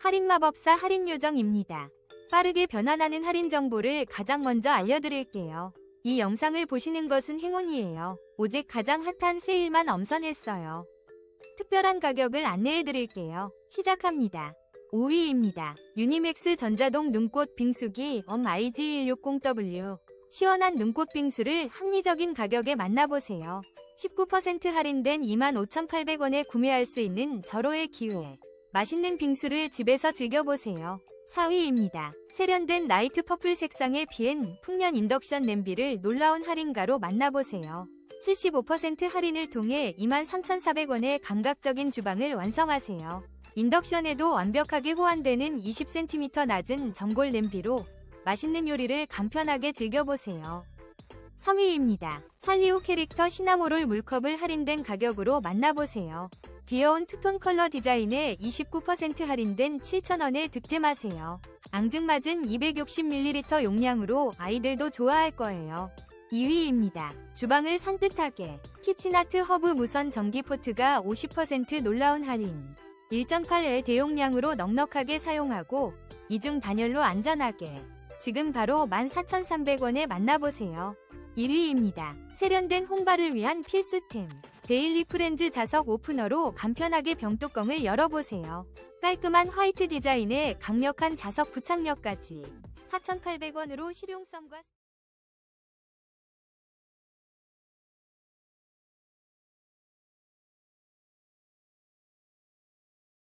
할인 마법사 할인 요정입니다. 빠르게 변환하는 할인 정보를 가장 먼저 알려드릴게요. 이 영상을 보시는 것은 행운이에요. 오직 가장 핫한 세일만 엄선했어요. 특별한 가격을 안내해드릴게요. 시작합니다. 5위입니다. 유니맥스 전자동 눈꽃 빙수기 엄 IG160W 시원한 눈꽃 빙수를 합리적인 가격에 만나보세요. 19% 할인된 25,800원에 구매할 수 있는 절호의 기회. 맛있는 빙수를 집에서 즐겨보세요. 4위입니다. 세련된 나이트 퍼플 색상의 비엔 풍년 인덕션 냄비를 놀라운 할인가로 만나보세요. 75% 할인을 통해 23,400원의 감각적인 주방을 완성하세요. 인덕션에도 완벽하게 호환되는 20cm 낮은 전골 냄비로 맛있는 요리를 간편하게 즐겨보세요. 3위입니다. 살리오 캐릭터 시나모롤 물컵을 할인된 가격으로 만나보세요. 귀여운 투톤 컬러 디자인에 29% 할인된 7,000원에 득템하세요. 앙증맞은 260ml 용량으로 아이들도 좋아할 거예요. 2위입니다. 주방을 산뜻하게 키친아트 허브 무선 전기포트가 50% 놀라운 할인 1.8L 대용량으로 넉넉하게 사용하고 이중 단열로 안전하게 지금 바로 14,300원에 만나보세요. 1위입니다. 세련된 홍발을 위한 필수템 데일리 프렌즈 자석 오프너로 간편하게 병뚜껑을 열어보세요. 깔끔한 화이트 디자인에 강력한 자석 부착력까지 4,800원으로 실용성과